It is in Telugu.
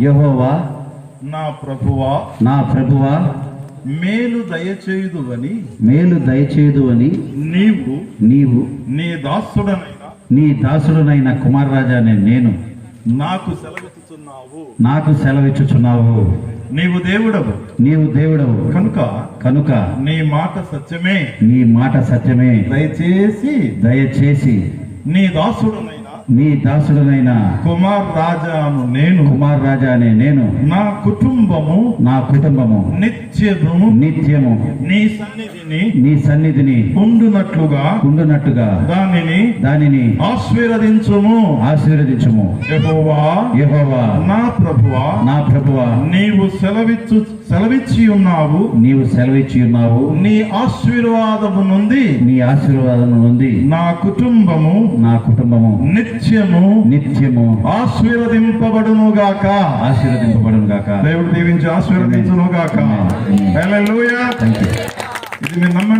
యెహోవా నా ప్రభువా నా ప్రభువా మేలు దయచేయుదు అని మేలు దయచేయదు అని నీవు నీవు నీ దాసుడనైన నీ దాసుడునైన కుమారరాజా అనే నేను నాకు సెలవిస్తున్నావు నాకు సెలవిచ్చుచున్నావు. నీవు దేవుడవు. నీవు దేవుడవు. కనుక కనుక నీ మాట సత్యమే. నీ మాట సత్యమే. దయచేసి దయచేసి నీ దాసుడనైన నీ దాసుడునైన కుమార్ రాజాను నేను కుమారరాజా అనే నేను నా కుటుంబము నా కుటుంబము నిత్యము నిత్యము నీ సన్నిధిని నీ సన్నిధిని ఉండునట్లుగా ఉండునట్టుగా దానిని దానిని ఆశీర్వదించుము. ఆశీర్వదించుము. యెహోవా యెహోవా నా ప్రభువా నా ప్రభువా నీవు సెలవిచ్చు సెలవిచ్చి ఉన్నావు. నీవు సెలవిచ్చి ఉన్నావు. నీ ఆశీర్వాదము నుండి నీ ఆశీర్వాదం నుండి నా కుటుంబము నా కుటుంబము నిత్యము నిత్యము ఆశీర్వదింపబడును గాక ఆశీర్వదింపబడును గాక దేవుడు దీవించి ఆశీర్వదించును గాక ఇది మీరు నమ్మ